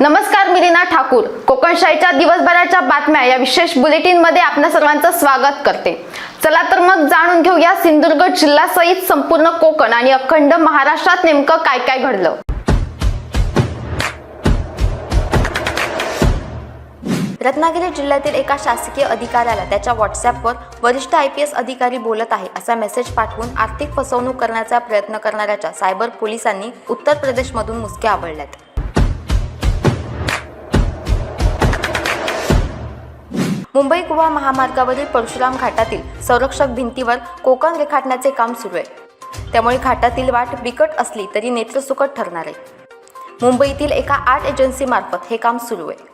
नमस्कार मी रीना ठाकूर. कोकणशाहीच्या दिवसभराच्या बातम्या या विशेष बुलेटिनमध्ये आपल्या सर्वांचं स्वागत करते. चला तर मग जाणून घेऊया सिंधुदुर्ग जिल्ह्यासहित संपूर्ण कोकण आणि अखंड महाराष्ट्रात नेमकं काय काय घडलं. रत्नागिरी जिल्ह्यातील एका शासकीय अधिकाऱ्याला त्याच्या व्हॉट्सॲपवर वरिष्ठ आय पी एस अधिकारी बोलत आहे असा मेसेज पाठवून आर्थिक फसवणूक करण्याचा प्रयत्न करणाऱ्याच्या सायबर पोलिसांनी उत्तर प्रदेशमधून मुसक्या आवडल्यात मुंबई गोवा महामार्गावरील परशुराम घाटातील संरक्षक भिंतीवर कोकण रेखाटण्याचे काम सुरू आहे. त्यामुळे घाटातील वाट बिकट असली तरी नेत्रसुकट ठरणार आहे. मुंबईतील एका आर्ट एजन्सीमार्फत हे काम सुरू आहे.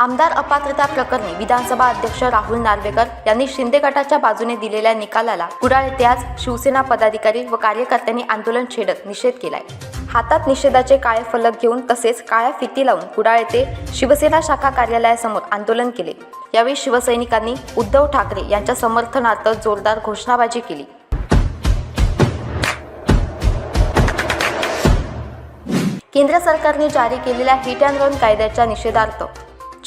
आमदार अपात्रता प्रकरणी विधानसभा अध्यक्ष राहुल नार्वेकर यांनी शिंदे गटाच्या बाजूने दिलेल्या निकालाला कुडाळ येथे आज शिवसेना पदाधिकारी व कार्यकर्त्यांनी आंदोलन छेडत निषेध केलाय. हातात निषेधाचे काळे फलक घेऊन तसेच काळ्या फिती लावून कुडाळ येथे शिवसेना शाखा कार्यालयासमोर आंदोलन केले. यावेळी शिवसैनिकांनी उद्धव ठाकरे यांच्या समर्थनार्थ जोरदार घोषणाबाजी केली. केंद्र सरकारने जारी केलेल्या हिट अँड रन कायद्याच्या निषेधार्थ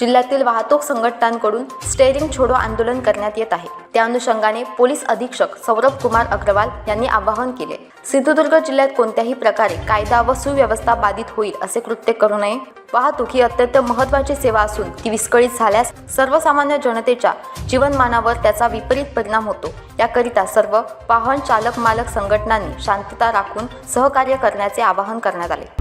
जिल्ह्यातील वाहतूक संघटनांकडून स्टेअरिंग छोडो आंदोलन करण्यात येत आहे. त्या अनुषंगाने पोलीस अधीक्षक सौरभ कुमार अग्रवाल यांनी आवाहन केले. सिंधुदुर्ग जिल्ह्यात कोणत्याही प्रकारे कायदा व सुव्यवस्था बाधित होईल असे कृत्य करू नये. वाहतूक ही अत्यंत महत्त्वाची सेवा असून ती विस्कळीत झाल्यास सर्वसामान्य जनतेच्या जीवनमानावर त्याचा विपरीत परिणाम होतो. याकरिता सर्व वाहन चालक मालक संघटनांनी शांतता राखून सहकार्य करण्याचे आवाहन करण्यात आले.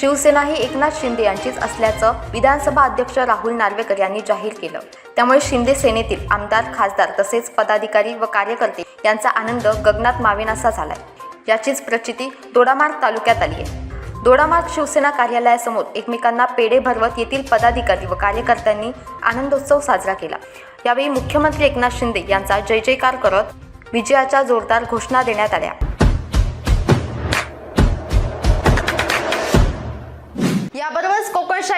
शिवसेना ही एकनाथ शिंदे यांचीच असल्याचं विधानसभा अध्यक्ष राहुल नार्वेकर यांनी जाहीर केलं. त्यामुळे शिंदे सेनेतील आमदार खासदार तसेच पदाधिकारी व कार्यकर्ते यांचा आनंद गगनात मावेनासा झालाय. याचीच प्रचिती दोडामार्ग तालुक्यात आली आहे. दोडामार्ग शिवसेना कार्यालयासमोर एकमेकांना पेढे भरवत येथील पदाधिकारी व कार्यकर्त्यांनी आनंदोत्सव साजरा केला. यावेळी मुख्यमंत्री एकनाथ शिंदे यांचा जय जयकार करत विजयाच्या जोरदार घोषणा देण्यात आल्या.